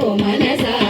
ಓ ಮನಸಾ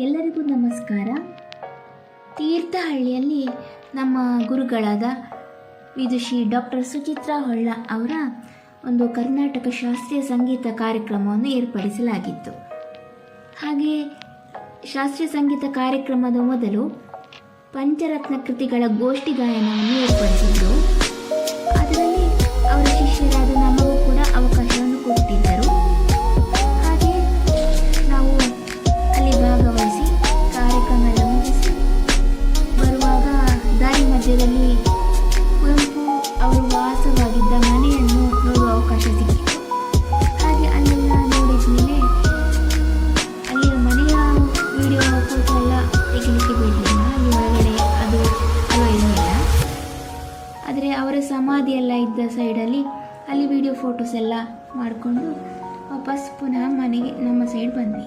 ಎಲ್ಲರಿಗೂ ನಮಸ್ಕಾರ. ತೀರ್ಥಹಳ್ಳಿಯಲ್ಲಿ ನಮ್ಮ ಗುರುಗಳಾದ ವಿದುಷಿ ಡಾಕ್ಟರ್ ಸುಚಿತ್ರಾ ಹೊಳ್ಳ ಅವರ ಒಂದು ಕರ್ನಾಟಕ ಶಾಸ್ತ್ರೀಯ ಸಂಗೀತ ಕಾರ್ಯಕ್ರಮವನ್ನು ಏರ್ಪಡಿಸಲಾಗಿತ್ತು. ಹಾಗೆ ಶಾಸ್ತ್ರೀಯ ಸಂಗೀತ ಕಾರ್ಯಕ್ರಮದ ಮೊದಲು ಪಂಚರತ್ನ ಕೃತಿಗಳ ಗೋಷ್ಠಿ ಗಾಯನವನ್ನು ಏರ್ಪಡಿಸಿದ್ದರು ಫೋಟೋಸ್ ಎಲ್ಲ ಮಾಡಿಕೊಂಡು ವಾಪಸ್ ಪುನಃ ಮನೆಗೆ ನಮ್ಮ ಸೈಡ್ ಬಂದ್ವಿ.